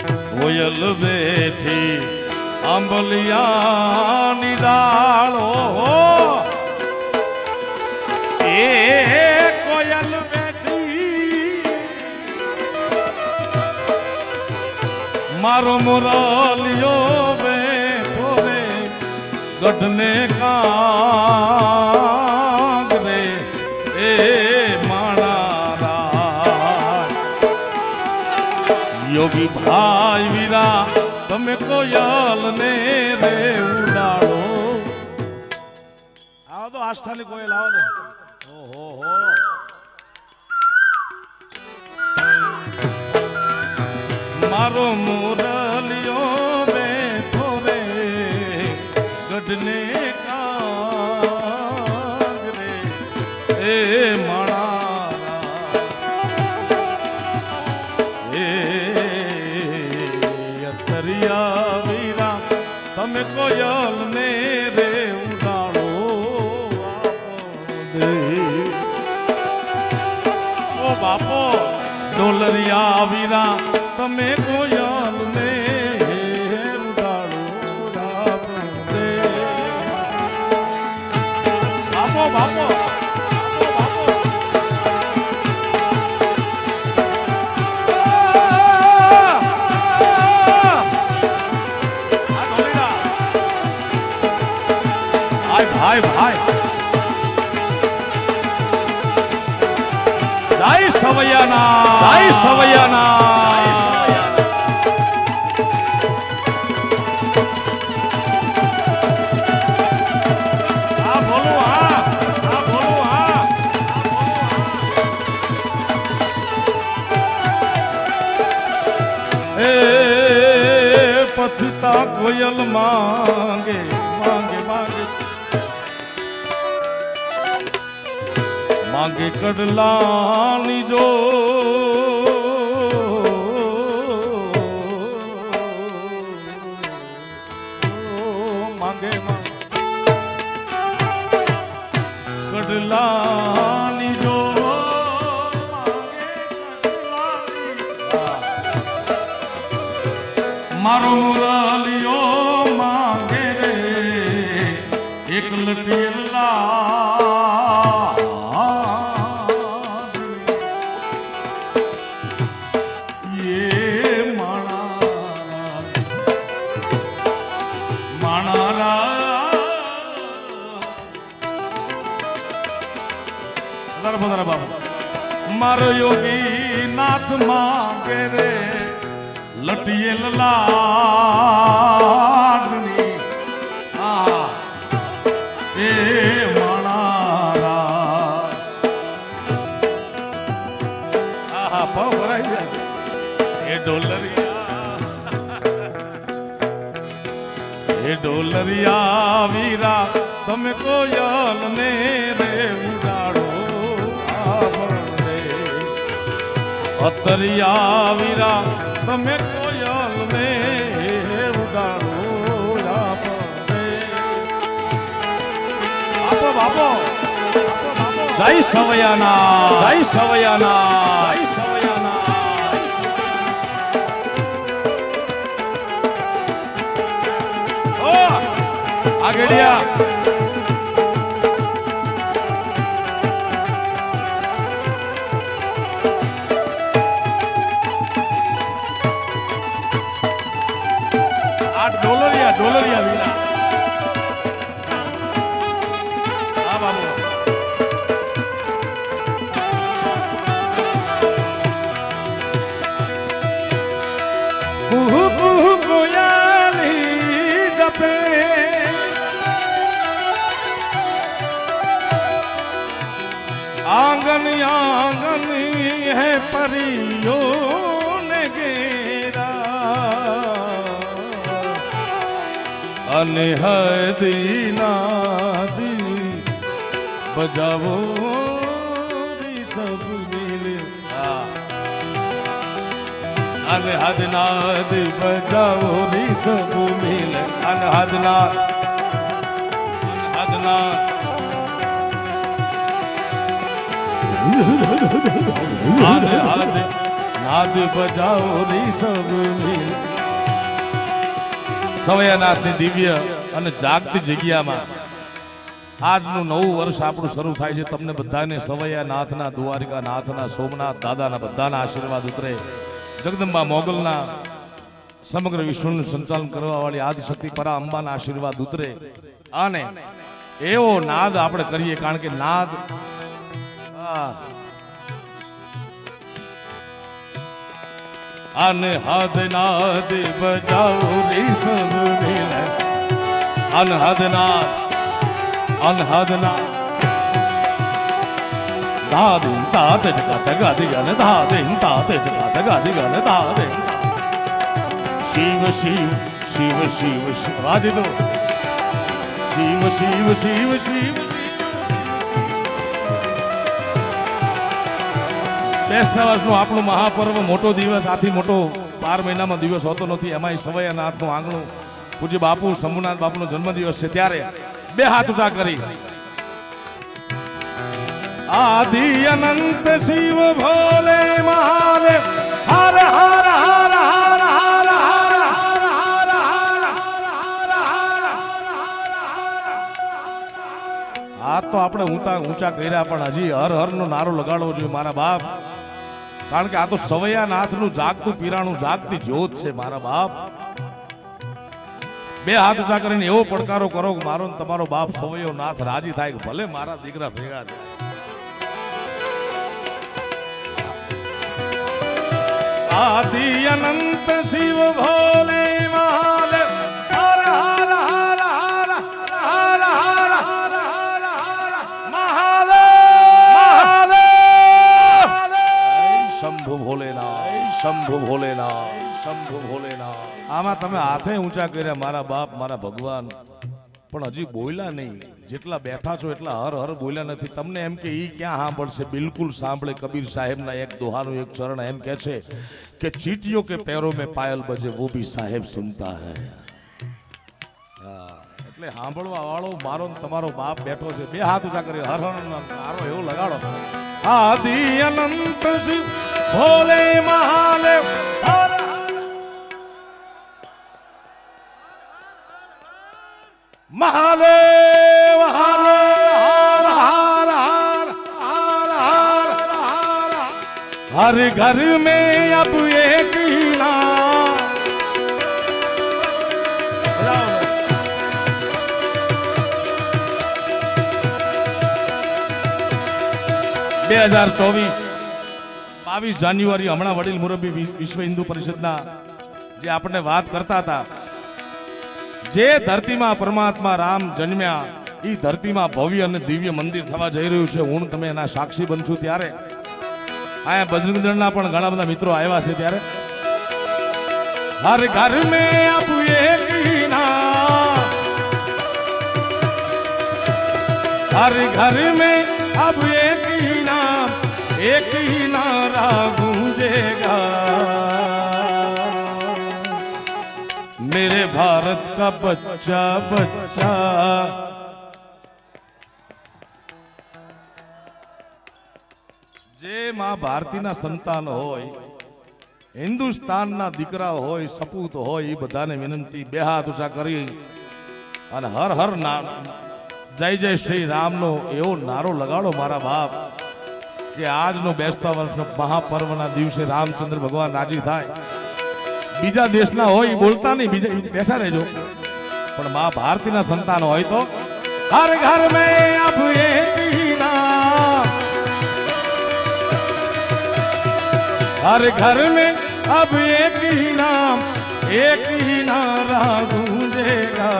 કોયલ બેઠી આંબલિયાની ડાળો એ કોયલ બેઠી મારો મોરાલિયો બેઠો રે, ગઢને માણારા યોગી ભા તમે કોયલ ને રે ઉડાડો આવો તો આસ્થાની કોયલ આવો દે ઓહો હો મારો મોરલિયો બેઠો રે ગઢને ડોલરિયા વીરા તમે કોયલ ને બાપો બાપો સવૈયાના જય સવૈયાના પછતા કોયલ માંગે માંગે માંગે કડલાની જો લટિયેલ લાડની એ મણારા. આહા, પાવ ભરાઈ જાય. એ ડોલરિયા. એ ડોલરિયા વીરા, તમે કોયલ ને રે ઉડાડો. અતરિયા વીરા, તમે બાપો. જય સવયાના જય સવયાના જય સવયાના આગળિયા અને હદી નાદી બજાવો સબ મિલે. અને હદનાદ બજાવો રી સબ મિલે. અને હદના હદના નાદ બજાવો રી સબ મિલ. સવયનાથની દિવ્ય અને જાગતી જગ્યામાં આજનું નવું વર્ષ આપણું શરૂ થાય છે. તમને બધાને સવૈયાનાથના, દ્વારિકાનાથના, સોમનાથ દાદાના બધાના આશીર્વાદ ઉતરે. જગદંબા મોગલના સમગ્ર વિશ્વનું સંચાલન કરવા વાળી આદિશક્તિ પરા અંબાના આશીર્વાદ ઉતરે. અને એવો નાદ આપણે કરીએ, કારણ કે નાદ, આ અન હદ નાદ બજાઓ રે સબ મિલ. અનહદ નાદ અનહદ નાદ દાદિન તાતે જગત ગદિ ગન દાદિન તાતે જગત ગદિ ગન દાદિન શિવ શિવ શિવ શિવ શિવ. રાજે દો શિવ શિવ શિવ શિવ. વર્ષનો આપણો મહાપર્વ મોટો દિવસ આથી મોટો બાર મહિનામાં દિવસ હોતો નથી એમાંય સવયનાથનું આંગણું પૂજ્ય બાપુ શંભુનાથ બાપુનો જન્મદિવસ છે ત્યારે બે હાથ ઊંચા કરી આદિ અનંત શિવ ભોલે મહાદેવ હર હર હર હર હર હર હર હર આ તો આપણે ઊંચા ઊંચા કર્યા પણ હજી હર હર નો નારો લગાડવો જોઈએ મારા બાપ કારણ કે આ તો સવૈયાનાથનું જાગતું, પીરાણું જાગતી જ્યોત છે, મારા બાપ. બે હાથ ઊંચા કરીને એવો પડકારો કરો કે મારો તમારો બાપ સવૈયો નાથ રાજી થાય કે ભલે મારા દીકરા ભેગા થાય. આદિ અનંત શિવ ભોલે આમાં તમે હાથે ઊંચા કર્યા, મારા બાપ, મારા ભગવાન. પણ હજી બોલ્યા નહીં. જેટલા બેઠા છો એટલા હર હર બોલ્યા નથી. તમને એમ કે એ ક્યાં સાંભળશે? બિલકુલ સાંભળે કબીર સાહેબના એક દોહાનું એક ચરણ એમ કે છે કે ચીટીઓ કે પેરો મેં પાયલ બજે, વો ભી સાહેબ સુનતા હૈ. એટલે સાંભળવા વાળો મારો તમારો બાપ બેઠો છે. બે હાથ ઊંચા કરી હર હર મારો એવો લગાડો. આદિ અનંત ભોલે મહાદેવ. મહાદેવ હાર હર ઘર મેં બે હજાર ચોવીસ બાવીસ જાન્યુઆરી હમણાં વડીલ મુરબી વિશ્વ હિન્દુ પરિષદના જે આપણે વાત કરતા હતા જે ધરતીમાં પરમાત્મા રામ જન્મ્યા એ ધરતીમાં ભવ્ય અને દિવ્ય મંદિર થવા જઈ રહ્યું છે. હું તમે એના સાક્ષી બનશું ત્યારે. અહીંયા બજરંગ દળના પણ ઘણા બધા મિત્રો આવ્યા છે ત્યારે. હર ઘર મે હર ઘર મે અબ એક નામ એક નારા ગુંજેગા मेरे भारत का बच्चा बच्चा જે માં ભારતીના સંતાન હોય હિન્દુસ્તાનના દીકરા હોય સપૂત હોય એ બધાને વિનંતી બે હાથ ઊંચા કરી અને હર હર ના જય જય શ્રી રામનો એવો નારો લગાડો મારા બાપ કે આજનો બેસતા વર્ષનો મહાપર્વના દિવસે રામચંદ્ર ભગવાન રાજી થાય બીજા દેશના હોય બોલતા નહીં, બીજા બેઠા રહેજો. પણ મા ભારતીના સંતાન હોય તો હર ઘર મે અબ હર ઘર મે અબ એક નામ એક હી નારા ગૂંજેગા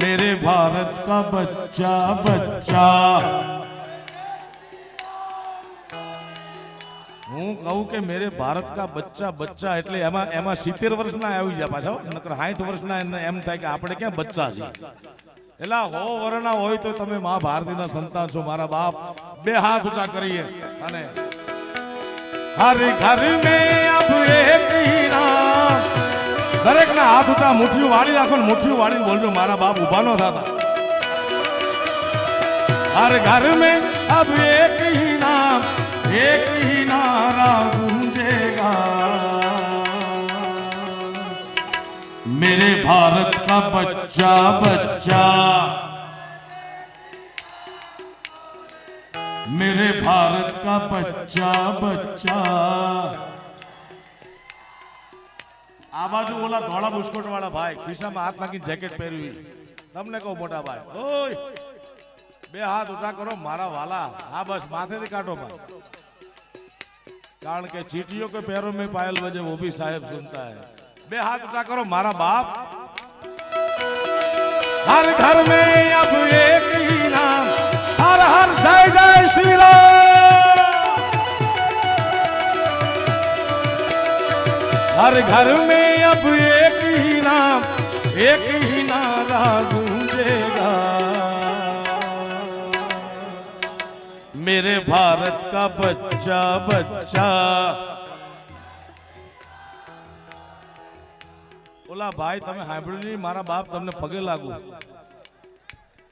મેરે ભારત કા બચ્ચા બચ્ચા હું કહું કે મેરે ભારત કા બચ્ચા બચ્ચા એટલે એમાં એમાં સિત્તેર વર્ષના આવી ગયા પાછા હો. નકર સાઠ વર્ષના એને એમ થાય કે આપણે ક્યાં બચ્ચા છીએ એટલે હો વરના હોય તો તમે મા ભારતીના સંતાન છો મારા બાપ બે હાથ ઊંચા કરીએ અને હર ઘર મેં અબ એક ही नाम દરેક ના હાથ ઊંચા મુઠ્ઠીઓ વાળી રાખો ને મુઠ્ઠીઓ વાળીને બોલજો મારા બાપ ઊભા ન થતા हर घर में अब एक ही नाम एक ही नारा गूंजेगा मेरे भारत का बच्चा बच्चा मेरे भारत का बच्चा बच्चा આ બાજુ ઓલા ધોળા બુસ્કોટ વાળા ભાઈ ખિસ્સામાં હાથ નાખીને જેકેટ પહેર્યું તમને કહું મોટા ભાઈ ઓય બે હાથ ઊંચા કરો મારા વાલા હા બસ માથેથી કાઢો ભાઈ કારણ કે चीटियों के पैरों में पायल बजे वो भी साहेब सुनता है बे हाथ ऊंचा करो मारा बाप हर घर में अब एक ही नाम हर हर जय जय श्री राम हर घर में अब एक ही नाम एक ही नारा मेरे भारत का बच्चा बच्चा ઓલા ભાઈ તમે સાંભળ્યું નહીં મારા બાપ તમને પગે લાગુ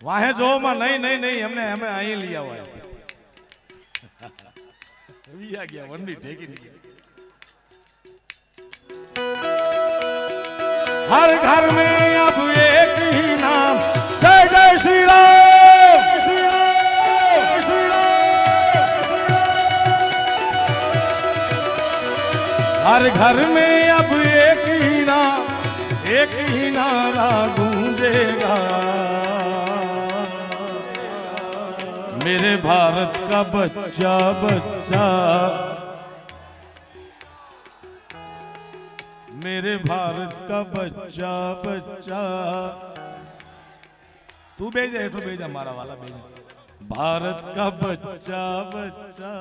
વાહે જોવામાં નહીં નહીં નહીં એમને એમને અહીં લઈ આવો વિયા ગયા વંડી ઠેકી નહીં हर घर में हर घर में अब एक ही नाम एक ही नारा गूंजेगा मेरे भारत का बच्चा बच्चा मेरे भारत का बच्चा बच्चा तू भेजा हेठो भेजा मारा वाला भेजा भारत का बच्चा बच्चा